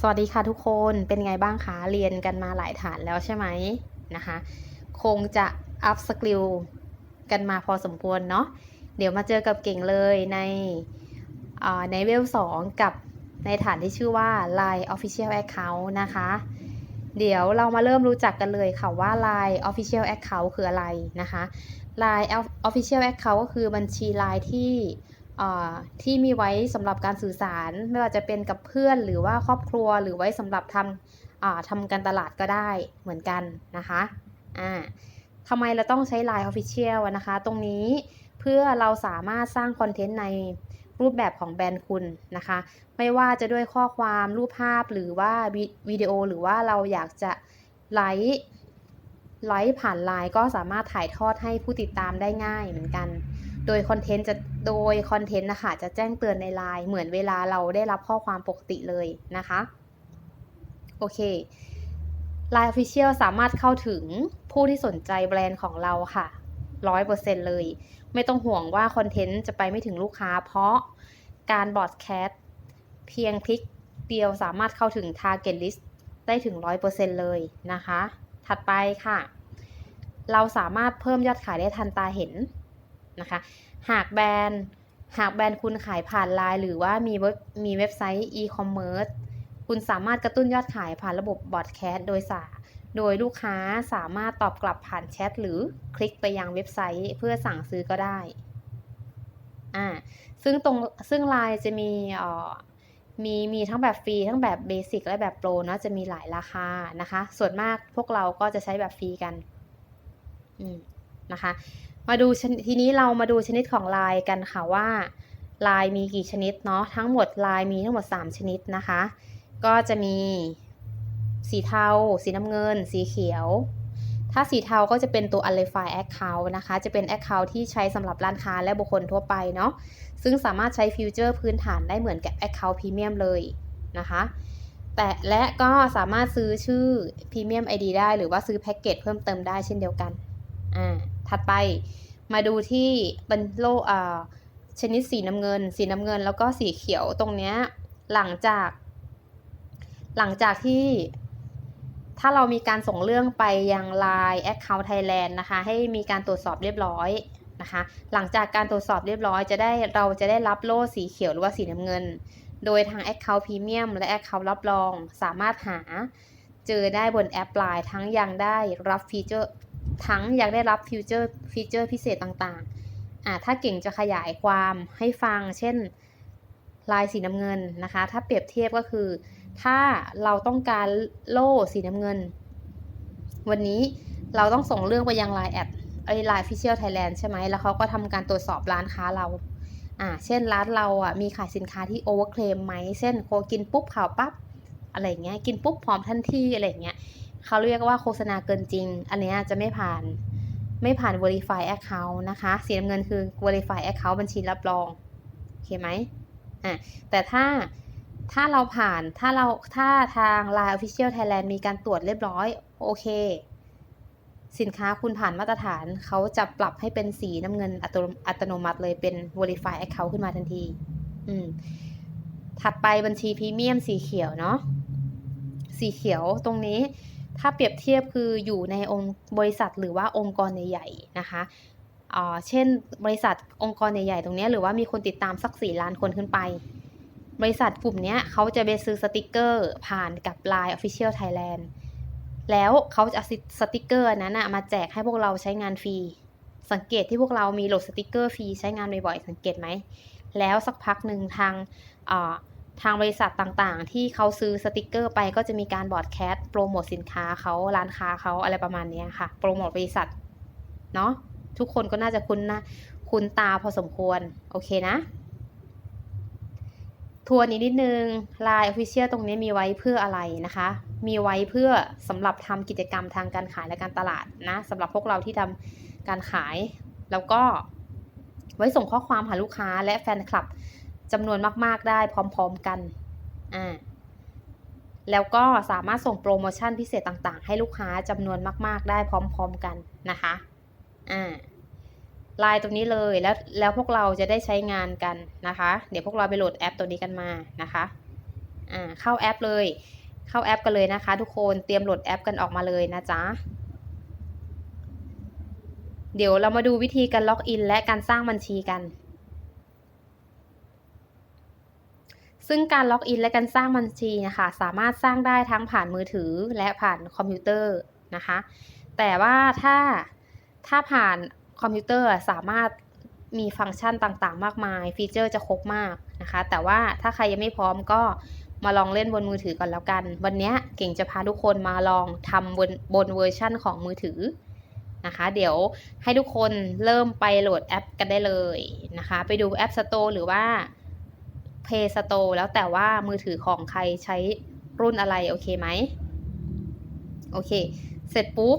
สวัสดีค่ะทุกคนเป็นไงบ้างคะเรียนกันมาหลายฐานแล้วใช่ไหมนะคะ คงจะอัพสกิลกันมาพอสมควรเนาะเดี๋ยวมาเจอกับเก่งเลยในในเวล2กับในฐานที่ชื่อว่า Line Official Account นะคะ เดี๋ยวเรามาเริ่มรู้จักกันเลยค่ะว่า Line Official Account คืออะไรนะคะ Line Official Account ก็คือบัญชี Line ที่ ที่มีไว้สำหรับการสื่อสารไม่ว่าจะเป็นกับเพื่อนหรือว่าครอบครัวหรือไว้สำหรับทำอ่าทำการตลาดก็ได้เหมือนกันนะคะอ่าทำไมเราต้องใช้ Line Official นะคะ ตรงนี้เพื่อเราสามารถสร้างคอนเทนต์ในรูปแบบของแบรนด์คุณนะคะ ไม่ว่าจะด้วยข้อความรูปภาพหรือว่าวิวิดีโอหรือว่าเราอยากจะไลฟ์ไลฟ์ผ่านไลน์ก็สามารถถ่ายทอดให้ผู้ติดตามได้ง่ายเหมือนกัน โดยคอนเทนต์จะโดยคอนเทนต์นะคะจะแจ้งเตือนในไลน์เหมือนเวลาเราได้รับข้อความปกติเลยนะคะ โอเค Line Official สามารถเข้าถึงผู้ที่สนใจแบรนด์ของเราค่ะ 100%เลย ไม่ต้องห่วงว่าคอนเทนต์จะไปไม่ถึงลูกค้า เพราะการบอดแคสต์เพียงคลิกเดียวสามารถเข้าถึง Target List ได้ถึง 100%เลยนะคะ ถัดไปค่ะ เราสามารถเพิ่มยอดขายได้ทันตาเห็น นะคะ หากแบรนด์หากแบรนด์คุณขายผ่านไลน์หรือว่ามีเว็บมีเว็บไซต์ e-commerce คุณสามารถกระตุ้นยอดขายผ่านระบบบอดแคสต์โดยสาโดยลูกค้าสามารถตอบกลับผ่านแชทหรือคลิกไปยังเว็บไซต์เพื่อสั่งซื้อก็ได้ อ่า ซึ่งตรงซึ่งไลน์จะมีเอ่อมีมีทั้งแบบฟรีทั้งแบบเบสิกและแบบโปรเนาะจะมีหลายราคานะคะ ส่วนมากพวกเราก็จะใช้แบบฟรีกัน อืมนะคะ มาดูทีนี้เรามาดูชนิดของลายกันค่ะว่า ลายมีกี่ชนิดเนาะทั้งหมดลายมีทั้งหมด 3 ชนิดนะคะ ก็จะมีสีเทา สีน้ำเงิน สีเขียว ถ้าสีเทาก็จะเป็นตัว Alify Account นะคะ จะเป็น Account ที่ใช้สำหรับร้านค้าและบุคคลทั่วไปเนาะซึ่งสามารถใช้ฟิวเจอร์พื้นฐานได้เหมือนกับ Account Premium เลยนะคะแต่และก็สามารถซื้อชื่อ Premium ID ได้ หรือว่าซื้อแพ็กเกจเพิ่มเติมได้เช่นเดียวกัน อ่า ถัดไป มาดูที่เป็นโลอ่าชนิดสีน้ำเงิน สีน้ำเงินแล้วก็สีเขียวตรงเนี้ยหลังจาก หลังจากที่ถ้าเรามีการส่งเรื่องไปยัง Line Account Thailand นะคะ ให้มีการตรวจสอบเรียบร้อยนะคะ หลังจากการตรวจสอบเรียบร้อยจะได้เราจะได้รับโล่สีเขียวหรือว่าสีน้ำเงิน โดยทาง Account Premium และ Account รับรองสามารถหาเจอได้บนแอป Line ทั้งยังได้รับฟีเจอร์ ทั้งยังได้รับฟีเจอร์ฟีเจอร์พิเศษต่างๆอ่าถ้าเก่งจะขยายความให้ฟัง เช่นลายสีน้ำเงินนะคะ ถ้าเปรียบเทียบก็คือ ถ้าเราต้องการโล่สีน้ำเงิน วันนี้เราต้องส่งเรื่องไปยังไลน์แอดไอ้ไลน์ฟิเชียลไทยแลนด์ใช่ไหมแล้วเขาก็ทำการตรวจสอบร้านค้าเราอ่าเช่นร้านเราอะมีขายสินค้าที่โอเวอร์เคลมไหมเช่นโคกินปุ๊บข่าวปั๊บอะไรเงี้ยกินปุ๊บพร้อมทันทีอะไรเงี้ย เขาเรียกว่าโฆษณาเกินจริง อันนี้จะไม่ผ่านไม่ผ่าน verify account นะคะ สีน้ำเงินคือ verify account บัญชีรับรอง โอเคไหมอะแต่ถ้าถ้าเราผ่านถ้าเราถ้าทาง Line Official Thailand มีการตรวจเรียบร้อย โอเค สินค้าคุณผ่านมาตรฐาน เขาจะปรับให้เป็นสีน้ำเงินอัตโนอัตโนมัติเลยเป็น verify account ขึ้นมาทันที อืม ถัดไปบัญชีพรีเมียมสีเขียวเนาะ สีเขียวตรงนี้ ถ้าเปรียบเทียบคืออยู่ในองค์บริษัทหรือว่าองค์กรใหญ่ๆนะคะเช่น บริษัทองค์กรใหญ่ๆตรงนี้หรือว่ามีคนติดตามสักสี่ล้านคนขึ้นไป บริษัทกลุ่มนี้เขาจะไปซื้อสติกเกอร์ผ่านกับ Line Official Thailand แล้วเขาจะสติกเกอร์นั้นนะมาแจกให้พวกเราใช้งานฟรี สังเกตที่พวกเรามีโหลดสติกเกอร์ฟรีใช้งานบ่อยๆ สังเกตไหม แล้วสักพักหนึ่งทางอ ทางบริษัทต่างๆ ที่เขาซื้อสติกเกอร์ไปก็จะมีการบอร์ดแคสต์โปรโมทสินค้าเขาร้านค้าเขาอะไรประมาณนี้ค่ะ โปรโมทบริษัท เนาะทุกคนก็น่าจะคุ้นนะคุ้นตาพอสมควร โอเคนะทัวร์นี้นิดนึง Line Official ตรงนี้มีไว้เพื่ออะไรนะคะ มีไว้เพื่อสำหรับทำกิจกรรมทางการขายและการตลาดนะสำหรับพวกเราที่ทำการขาย แล้วก็ไว้ส่งข้อความหาลูกค้าและแฟนคลับ จำนวนมาก ๆ ได้พร้อม ๆ กัน อ่า แล้วก็สามารถส่งโปรโมชั่นพิเศษต่างๆ ให้ลูกค้าจำนวนมาก ๆ ได้พร้อม ๆ กันนะคะ อ่าไลน์ตรงนี้เลยแล้วแล้วพวกเราจะได้ใช้งานกันนะคะ เดี๋ยวพวกเราไปโหลดแอปตัวนี้กันมานะคะ อ่า เข้าแอปเลย เข้าแอปกันเลยนะคะ ทุกคน เตรียมโหลดแอปกันออกมาเลยนะจ๊ะเดี๋ยวเรามาดูวิธีการล็อกอินและการสร้างบัญชีกัน ซึ่งการล็อกอินและการสร้างบัญชีนะคะสามารถสร้างได้ทั้งผ่านมือถือและผ่านคอมพิวเตอร์นะคะ แต่ว่าถ้าถ้าผ่านคอมพิวเตอร์สามารถมีฟังก์ชันต่างๆ มากมาย ฟีเจอร์จะครบมากนะคะ แต่ว่าถ้าใครยังไม่พร้อมก็มาลองเล่นบนมือถือก่อนแล้วกัน วันนี้เก่งจะพาทุกคนมาลองทำบนบนเวอร์ชั่นของมือถือนะคะ เดี๋ยวให้ทุกคนเริ่มไปโหลดแอปกันได้เลยนะคะ ไปดูแอป Store หรือว่า Play Store แล้วแต่ว่ามือถือของใครใช้รุ่นอะไร โอเคไหมโอเค เสร็จปุ๊บ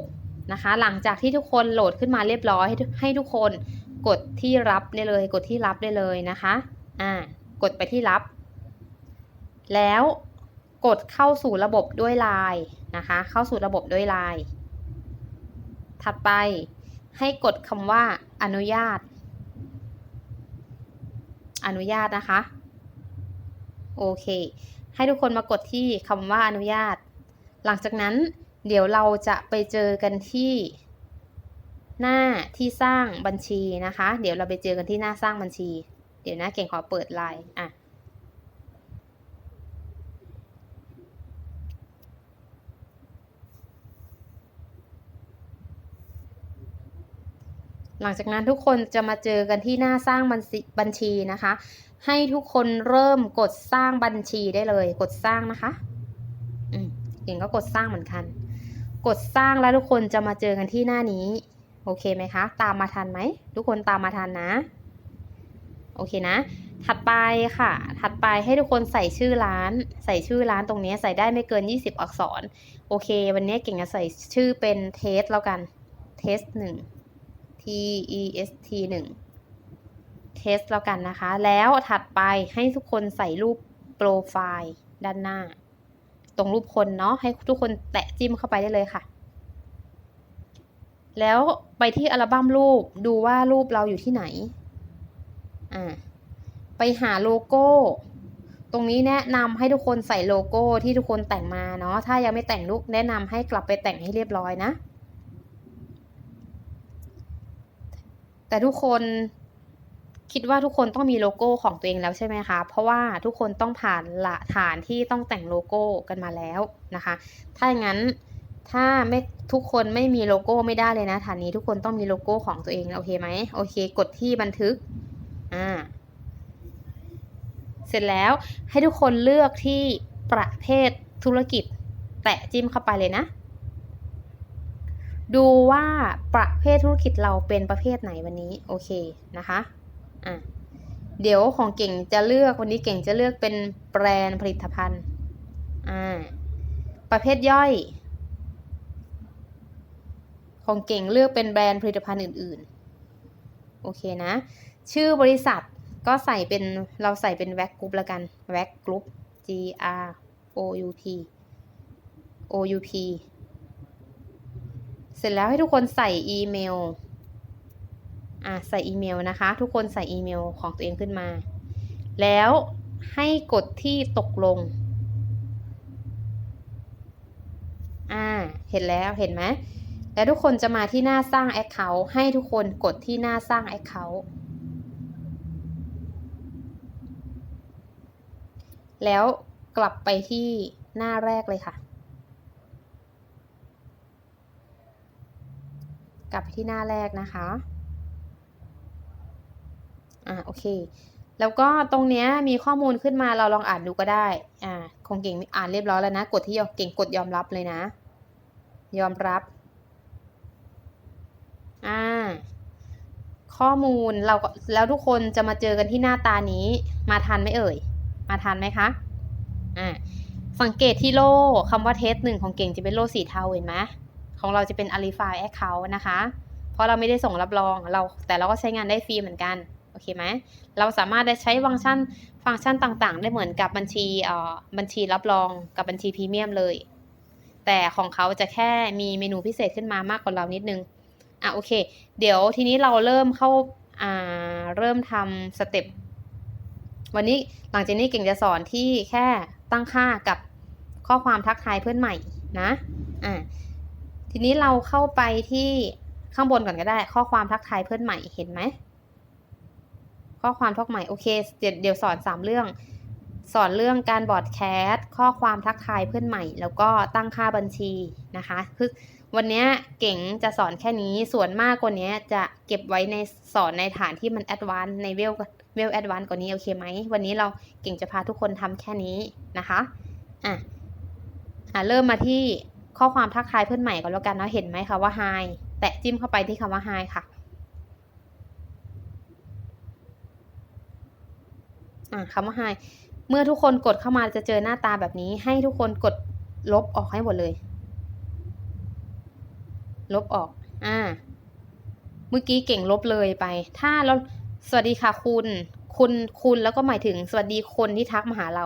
นะคะ หลังจากที่ทุกคนโหลดขึ้นมาเรียบร้อยให้ให้ทุกคนกดที่รับได้เลย กดที่รับได้เลยนะคะอ่ากดไปที่รับ แล้วกดเข้าสู่ระบบด้วยไลน์นะคะ เข้าสู่ระบบด้วยไลน์ถัดไปให้กดคำว่าอนุญาต อนุญาตนะคะ โอเค ให้ทุกคนมากดที่คำว่าอนุญาต หลังจากนั้นเดี๋ยวเราจะไปเจอกันที่ หน้าที่สร้างบัญชีนะคะ เดี๋ยวเราไปเจอกันที่หน้าสร้างบัญชี เดี๋ยวนะเก่งขอเปิดไลน์อะหลังจากนั้นทุกคนจะมาเจอกันที่หน้าสร้างบัญชีบัญชีนะคะ ให้ทุกคนเริ่มกดสร้างบัญชีได้เลย กดสร้างนะคะอืมเก่งก็กดสร้างเหมือนกัน กดสร้างแล้วทุกคนจะมาเจอกันที่หน้านี้ โอเคไหมคะ ตามมาทันไหม ทุกคนตามมาทันนะ โอเคนะ ถัดไปค่ะ ถัดไปให้ทุกคนใส่ชื่อร้าน ใส่ชื่อร้านตรงนี้ใส่ได้ไม่เกิน 20 อักษร โอเค วันนี้เก่งจะใส่ชื่อเป็นเทสแล้วกัน เทสหนึ่ง T E S T 1เทสแล้วกันนะคะ แล้วถัดไปให้ทุกคนใส่รูปโปรไฟล์ด้านหน้า ตรงรูปคนเนาะให้ทุกคนแตะจิ้มเข้าไปได้เลยค่ะ แล้วไปที่อัลบั้มรูปดูว่ารูปเราอยู่ที่ไหนอ่าไปหาโลโก้ ตรงนี้แนะนำให้ทุกคนใส่โลโก้ที่ทุกคนแต่งมาเนาะถ้ายังไม่แต่งลูกแนะนำให้กลับไปแต่งให้เรียบร้อยนะแต่ทุกคน คิดว่าทุกคนต้องมีโลโก้ของตัวเองแล้วใช่ไหมคะ เพราะว่าทุกคนต้องผ่านละฐานที่ต้องแต่งโลโก้กันมาแล้วนะคะ ถ้าอย่างนั้นถ้าไม่ทุกคนไม่มีโลโก้ไม่ได้เลยนะฐานนี้ทุกคนต้องมีโลโก้ของตัวเองโอเคไหมโอเค กดที่บันทึกอ่าเสร็จแล้วให้ทุกคนเลือกที่ประเภทธุรกิจ แตะจิ้มเข้าไปเลยนะ ดูว่าประเภทธุรกิจเราเป็นประเภทไหนวันนี้โอเคนะคะ อะเดี๋ยวของเก่งจะเลือกวันนี้เก่งจะเลือกเป็นแบรนด์ผลิตภัณฑ์อ่าประเภทย่อย ของเก่งเลือกเป็นแบรนด์ผลิตภัณฑ์อื่น ๆ โอเคนะ ชื่อบริษัทก็ใส่เป็นเราใส่เป็นแว็กกรุ๊ปล้วกันแว็กกรุ๊ป G R O U P O U P เสร็จแล้วให้ทุกคนใส่อีเมล อ่าใส่อีเมลนะคะ ทุกคนใส่อีเมลของตัวเองขึ้นมา แล้วให้กดที่ตกลง อ่า เห็นแล้วเห็นไหมแล้วทุกคนจะมาที่หน้าสร้าง Account ให้ทุกคนกดที่หน้าสร้าง Account แล้วกลับไปที่หน้าแรกเลยค่ะ กลับไปที่หน้าแรกนะคะ อ่าโอเค แล้วก็ตรงเนี้ยมีข้อมูลขึ้นมาเราลองอ่านดูก็ได้อ่าคงเก่งอ่านเรียบร้อยแล้วนะ กดที่เก่งกดยอมรับเลยนะ ยอมรับอ่าข้อมูลเราก็แล้วทุกคนจะมาเจอกันที่หน้าตานี้ มาทันไหมเอ่ย มาทันไหมคะอ่าสังเกตที่โล่คำว่าเทสหนึ่งของเก่งจะเป็นโล่สีเทาเห็นไหมของเราจะเป็น a l i f y Account นะคะ เพราะเราไม่ได้ส่งรับรองเราแต่เราก็ใช้งานได้ฟรีเหมือนกัน โอเคไหมเราสามารถได้ใช้ฟังก์ชันฟังก์ชันต่างๆ ได้เหมือนกับบัญชีเอ่อบัญชีรับรองกับบัญชีพรีเมียมเลย แต่ของเขาจะแค่มีเมนูพิเศษขึ้นมามากกว่าเรานิดนึงอะโอเค เดี๋ยวทีนี้เราเริ่มเข้าอ่าเริ่มทำสเต็ปวันนี้หลังจากนี้เก่งจะสอนที่แค่ตั้งค่ากับข้อความทักทายเพื่อนใหม่นะอ่าทีนี้เราเข้าไปที่ข้างบนก่อนก็ได้ ข้อความทักทายเพื่อนใหม่เห็นไหม ข้อความทักใหม่โอเค เดี๋ยวสอนสามเรื่อง สอนเรื่องการบอร์ดแคสต์ข้อความทักทายเพื่อนใหม่ แล้วก็ตั้งค่าบัญชีนะคะคือวันนี้เก่งจะสอนแค่นี้ส่วนมากกว่านี้จะเก็บไว้ในสอนในฐานที่มันแอดวานซ์ในเวลเวลแอดวานซ์กว่านี้โอเคไหมวันนี้เราเก่งจะพาทุกคนทำแค่นี้นะคะอะอะเริ่มมาที่ข้อความทักทายเพื่อนใหม่ก่อนแล้วกันเนาะเห็นไหมคะว่า hi แตะจิ้มเข้าไปที่คำว่า hi ค่ะอะ คำว่า hi เมื่อทุกคนกดเข้ามาจะเจอหน้าตาแบบนี้ ให้ทุกคนกดลบออกให้หมดเลย ลบออก อ่า เมื่อกี้เก่งลบเลยไป ถ้าเราสวัสดีค่ะคุณ คุณคุณแล้วก็หมายถึงสวัสดีคนที่ทักมาหาเรา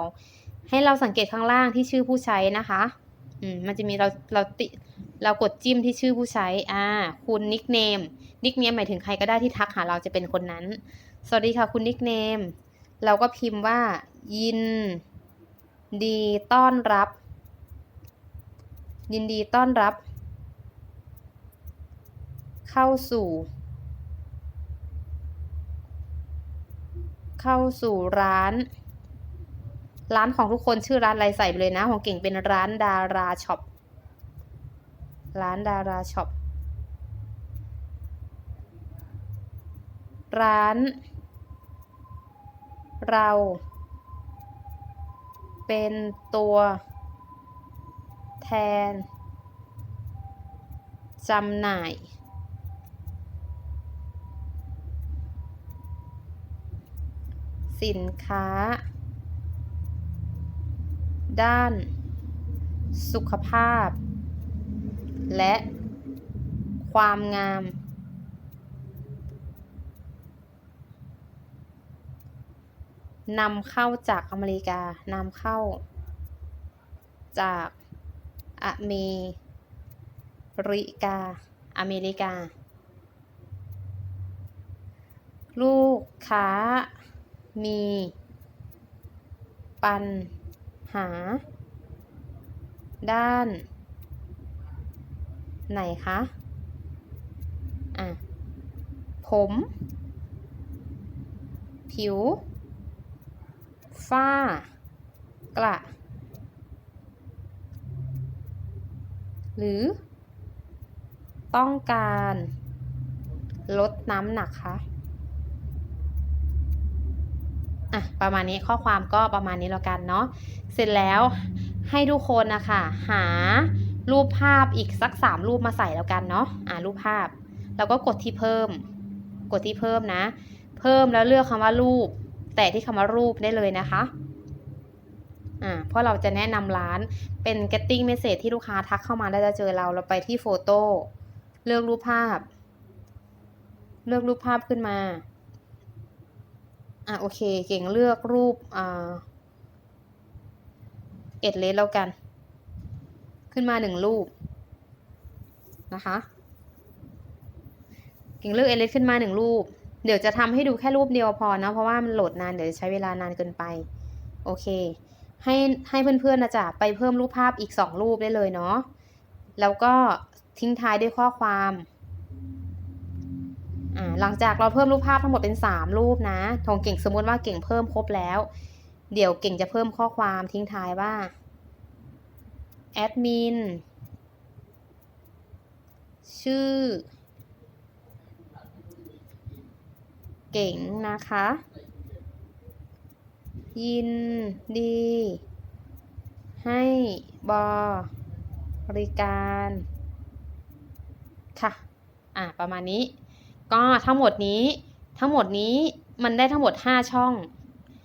ให้เราสังเกตข้างล่างที่ชื่อผู้ใช้นะคะ อืม มันจะมีเราเราติเรากดจิ้มที่ชื่อผู้ใช้ อ่า คุณนิกเนม นิกเนมหมายถึงใครก็ได้ที่ทักหาเราจะเป็นคนนั้น สวัสดีค่ะคุณนิกเนม เราก็พิมพ์ว่า ยิน ดีต้อนรับ ยินดีต้อนรับ เข้าสู่ เข้าสู่ร้าน ร้านของทุกคนชื่อร้านอะไรใส่ไปเลยนะ ของเก่งเป็นร้านดาราช็อปร้านดาราช็อปร้าน เรา เป็นตัวแทนจำหน่าย สินค้า ด้าน สุขภาพ และความงาม นำเข้าจากอเมริกานำเข้า จากอเมริกา อเมริกา ลูกค้ามีปัญหา ด้าน ไหนคะ อะ ผม ผิว ฝ้า กระ หรือ ต้องการลดน้ำหนักคะอะประมาณนี้ข้อความก็ประมาณนี้แล้วกันเนาะเสร็จแล้วให้ทุกคนนะคะหารูปภาพอีกสักสามรูปมาใส่แล้วกันเนาะอ่ารูปภาพ แล้วก็กดที่เพิ่ม กดที่เพิ่มนะ เพิ่มแล้วเลือกคำว่ารูป แต่ที่คำว่ารูปได้เลยนะคะอ่าเพราะเราจะแนะนำร้านเป็น getting message ที่ลูกค้าทักเข้ามาแล้วจะเจอเราเราไปที่โฟโต้เลือกรูปภาพ เลือกรูปภาพขึ้นมาอะโอเคเก่งเลือกรูปอ่าเอ็ดเลสแล้วกัน ขึ้นมาหนึ่งรูปนะคะ เก่งเลือกเอเลสขึ้นมาหนึ่งรูป เดี๋ยวจะทำให้ดูแค่รูปเดียวพอนะเพราะว่ามันโหลดนานเดี๋ยวใช้เวลานานเกินไป โอเค ให้ให้เพื่อนๆนะจ๊ะไปเพิ่มรูปภาพอีกสองรูปได้เลยเนาะแล้วก็ทิ้งท้ายด้วยข้อความอ่าหลังจากเราเพิ่มรูปภาพทั้งหมดเป็นสามรูปนะของเก่งสมมติว่าเก่งเพิ่มครบแล้ว เดี๋ยวเก่งจะเพิ่มข้อความทิ้งท้ายว่าแอดมินชื่อ เก่งนะคะ ยินดี ให้บริการค่ะ อ่า ประมาณนี้ ก็ทั้งหมดนี้ ทั้งหมดนี้มันได้ทั้งหมด 5 ช่อง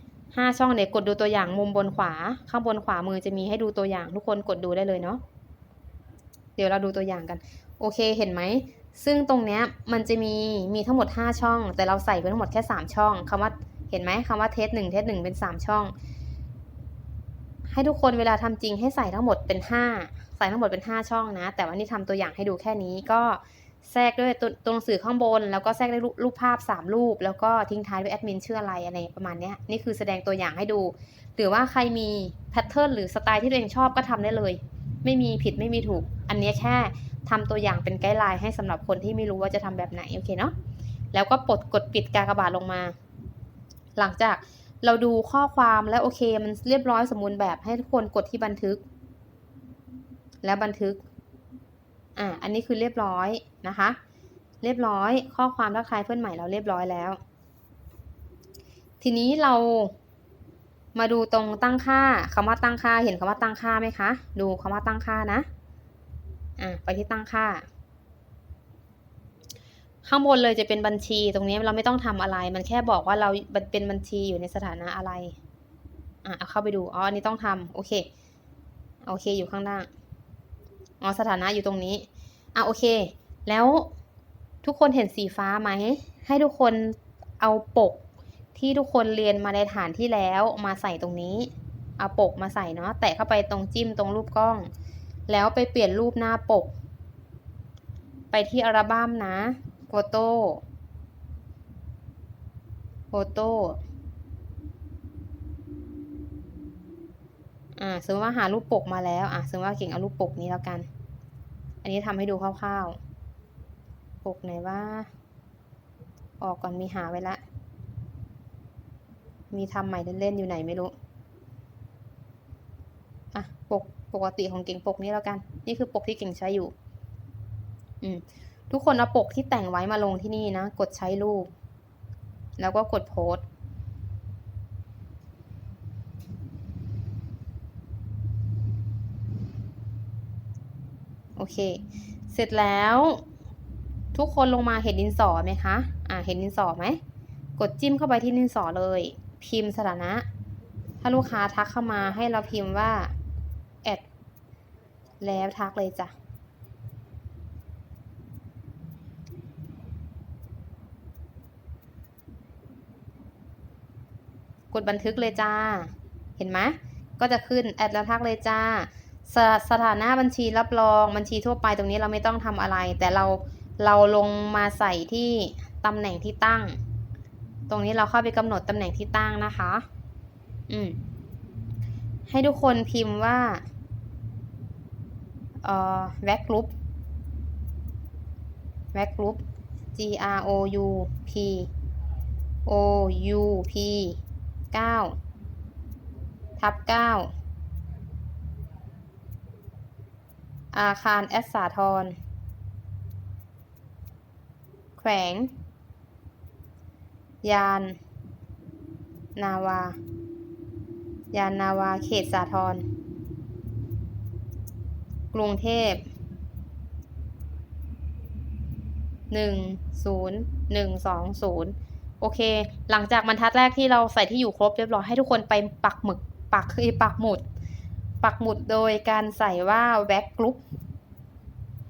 5 ช่องเดี๋ยวกดดูตัวอย่างมุมบนขวา ข้างบนขวามือจะมีให้ดูตัวอย่าง ทุกคนกดดูได้เลยเนาะ เดี๋ยวเราดูตัวอย่างกัน โอเค เห็นไหม ซึ่งตรงเนี้ยมันจะมีมีทั้งหมด 5 ช่อง แต่เราใส่ไปทั้งหมดแค่ 3 ช่องคำว่าเห็นไหมคำว่าเทสหนึ่งเทสหนึ่งเป็น 3 ช่อง ให้ทุกคนเวลาทำจริงให้ใส่ทั้งหมดเป็น 5 ใส่ทั้งหมดเป็น 5 ช่องนะ แต่ว่านี่ทำตัวอย่างให้ดูแค่นี้ก็แทรกด้วยตัวตัวหนังสือข้างบน แล้วก็แทรกด้วยรูปภาพ 3 รูป แล้วก็ทิ้งท้ายด้วยแอดมินชื่ออะไรอะไรประมาณนี้นี่คือแสดงตัวอย่างให้ดู หรือว่าใครมีแพทเทิร์นหรือสไตล์ที่ตัวเองชอบก็ทำได้เลย ไม่มีผิดไม่มีถูก อันนี้แค่ ทำตัวอย่างเป็นไกด์ไลน์ให้สำหรับคนที่ไม่รู้ว่าจะทำแบบไหนโอเคเนาะแล้วก็ปลดกดปิดกากบาทลงมา หลังจากเราดูข้อความแล้วโอเค มันเรียบร้อยสมบูรณ์แบบให้ทุกคนกดที่บันทึก แล้วบันทึกอ่าอันนี้คือเรียบร้อยนะคะ เรียบร้อยข้อความทักทายเพื่อนใหม่เราเรียบร้อยแล้ว ทีนี้เรามาดูตรงตั้งค่าคำว่าตั้งค่าเห็นคำว่าตั้งค่าไหมคะ ดูคำว่าตั้งค่านะ อ่าไปที่ตั้งค่า ข้างบนเลยจะเป็นบัญชีตรงนี้เราไม่ต้องทำอะไร มันแค่บอกว่าเราเป็นบัญชีอยู่ในสถานะอะไรอะเอาเข้าไปดูอ๋ออันนี้ต้องทำโอเคโอเคอยู่ข้างล่างอ๋อสถานะอยู่ตรงนี้อะโอเค แล้วทุกคนเห็นสีฟ้าไหม ให้ทุกคนเอาปกที่ทุกคนเรียนมาในฐานที่แล้วมาใส่ตรงนี้ เอาปกมาใส่เนาะแตะเข้าไปตรงจิ้มตรงรูปกล้อง แล้วไปเปลี่ยนรูปหน้าปก ไปที่อัลบั้มนะโฟโต้โฟโต้อ่าสมมติว่าหารูปปกมาแล้ว อะสมมติว่าเก่งเอารูปปกนี้แล้วกัน อันนี้ทำให้ดูคร่าวๆ ปกไหนว่า ออกก่อนมีหาไว้ละ มีทำใหม่เล่นๆอยู่ไหนไม่รู้ อะ ปก ปกติของเก่งปกนี้แล้วกัน นี่คือปกที่เก่งใช้อยู่ อืมทุกคนเอาปกที่แต่งไว้มาลงที่นี่นะ กดใช้รูป แล้วก็กดโพสโอเค เสร็จแล้ว ทุกคนลงมาเห็นดินสอไหมคะ อ่า เห็นดินสอไหม กดจิ้มเข้าไปที่ดินสอเลย พิมพ์สถานะ ถ้าลูกค้าทักเข้ามาให้เราพิมพ์ว่า แล้วทักเลยจ้ะกดบันทึกเลยจ้า เห็นไหมก็จะขึ้นแอดแล้วทักเลยจ้าสสถานะบัญชีรับรองบัญชีทั่วไปตรงนี้เราไม่ต้องทำอะไร แต่เราเราลงมาใส่ที่ตำแหน่งที่ตั้ง ตรงนี้เราเข้าไปกำหนดตำแหน่งที่ตั้งนะคะ อืมให้ทุกคนพิมพ์ว่า เอ่อแวกกรุ๊ปแวกกรุ๊ป G R O U P O U P 9ทับ9อาคารแอสสาทร แขวง ยาน นาวา ยานนาวา เขตสาทร กรุงเทพหนึ่งศูนย์หนึ่งสองศูนย์โอเค หลังจากบรรทัดแรกที่เราใส่ที่อยู่ครบเรียบร้อยให้ทุกคนไปปักหมึกปักคือปักหมุด ปักหมุดโดยการใส่ว่า back group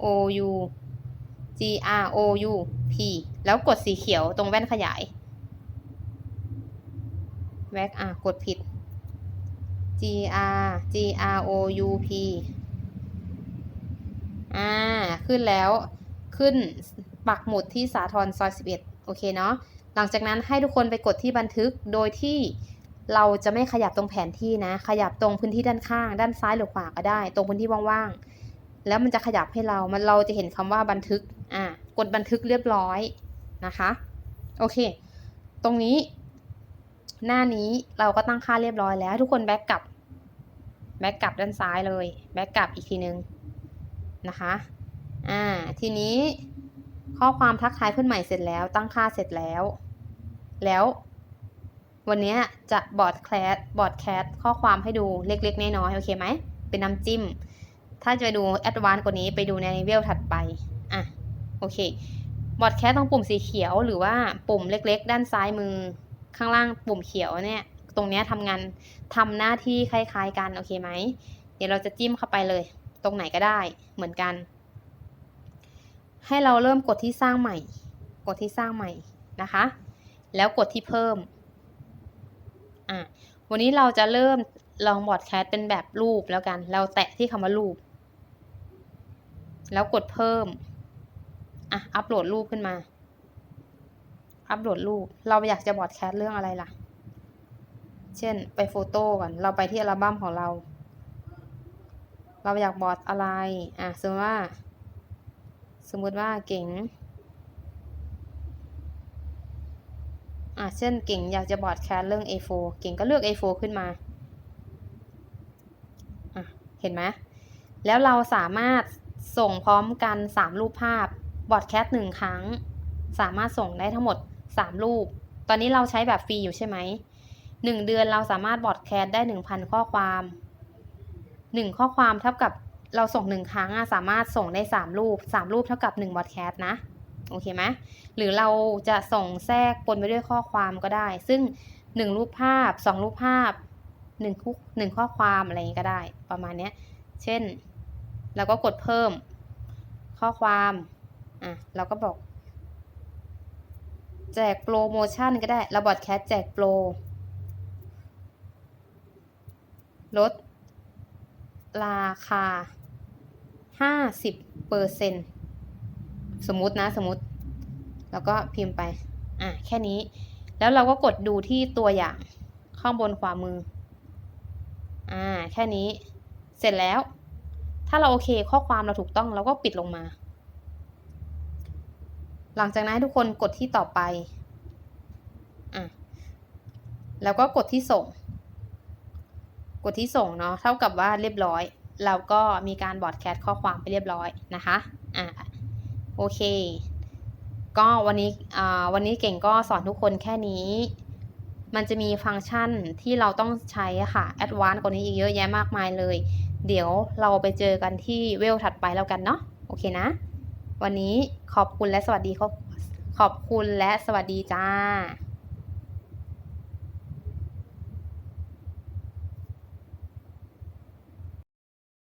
o u g r o u p แล้วกดสีเขียวตรงแว่นขยาย back อะกดผิด g r g r o u p อ่า ขึ้นแล้วขึ้นปักหมุดที่สาทรซอย 11 โอเคเนาะ หลังจากนั้นให้ทุกคนไปกดที่บันทึก โดยที่เราจะไม่ขยับตรงแผนที่นะ ขยับตรงพื้นที่ด้านข้าง ด้านซ้ายหรือขวาก็ได้ ตรงพื้นที่ว่างๆ แล้วมันจะขยับให้เรา มันเราจะเห็นคำว่าบันทึก อ่า กดบันทึกเรียบร้อยนะคะ โอเค ตรงนี้ หน้านี้เราก็ตั้งค่าเรียบร้อยแล้ว ทุกคนแบ็กกลับ แบ็กกลับด้านซ้ายเลย แบ็กกลับอีกทีนึง นะคะ อ่า ทีนี้ข้อความทักทายเพื่อนใหม่เสร็จแล้ว ตั้งค่าเสร็จแล้ว แล้ว วันนี้จะบอร์ดแคสบอร์ดแคสข้อความให้ดูเล็ก ๆ น้อยๆโอเคไหม เป็นน้ำจิ้ม ถ้าจะไปดูแอดวานซ์กว่านี้ไปดูในเวลถัดไป อะ โอเค บอร์ดแคสตรงปุ่มสีเขียวหรือว่าปุ่มเล็ก ๆ ด้านซ้ายมือ ข้างล่างปุ่มเขียวเนี่ย ตรงนี้ทำงานทำหน้าที่คล้าย ๆ กัน โอเคไหม เดี๋ยวเราจะจิ้มเข้าไปเลย ตรงไหนก็ได้เหมือนกัน ให้เราเริ่มกดที่สร้างใหม่ กดที่สร้างใหม่นะคะ แล้วกดที่เพิ่มอะวันนี้เราจะเริ่มลองบอร์ดแคสเป็นแบบรูปแล้วกัน เราแตะที่คำว่ารูป แล้วกดเพิ่มอะอัปโหลดรูปขึ้นมา อัปโหลดรูป เราอยากจะบอดแคสเรื่องอะไรล่ะ เช่น ไปโฟโต้ก่อน เราไปที่อัลบั้มของเรา เราอยากบอดอะไร อะ สมมติว่า สมมติว่าเก่ง อะ เช่นเก่งอยากจะบอดแคสเรื่อง A4 เก่งก็เลือก A4 ขึ้นมา อะ เห็นไหม แล้วเราสามารถส่งพร้อมกัน 3 รูปภาพ บอดแคสหนึ่งครั้ง สามารถส่งได้ทั้งหมด 3 รูป ตอนนี้เราใช้แบบฟรีอยู่ใช่ไหม 1 เดือนเราสามารถบอดแคสได้ 1,000 ข้อความ 1 ข้อความเท่ากับเราส่ง 1 ครั้งอะสามารถส่งได้ 3 รูป 3 รูปเท่ากับ1บอดแคสต์นะ โอเคไหมหรือเราจะส่งแทรกปนไปด้วยข้อความก็ได้ ซึ่ง 1 รูปภาพ 2 รูปภาพ1คุก1ข้อความอะไรอย่างนี้ก็ได้ ประมาณเนี้ยเช่น เราก็กดเพิ่มข้อความอะเราก็บอก แจกโปรโมชั่นก็ได้เราบอดแคสแจกโปรลด ราคา50เปอร์เซ็นสมมุตินะสมมติ แล้วก็พิมพ์ไป อะแค่นี้ แล้วเราก็กดดูที่ตัวอย่างข้างบนขวามือ อ่า แค่นี้ เสร็จแล้ว ถ้าเราโอเคข้อความเราถูกต้องเราก็ปิดลงมา หลังจากนั้นทุกคนกดที่ต่อไป อะ แล้วก็กดที่ส่ง กดที่ส่งเนาะเท่ากับว่าเรียบร้อย เราก็มีการบอดแคสต์ข้อความไปเรียบร้อยนะคะอะโอเค ก็วันนี้อ่าวันนี้เก่งก็สอนทุกคนแค่นี้ มันจะมีฟังก์ชันที่เราต้องใช้ค่ะแอดวานซ์กว่านี้อีกเยอะแยะมากมายเลย เดี๋ยวเราไปเจอกันที่เวลถัดไปแล้วกันเนาะโอเคนะ วันนี้ขอบคุณและสวัสดีขอบขอบคุณและสวัสดีจ้า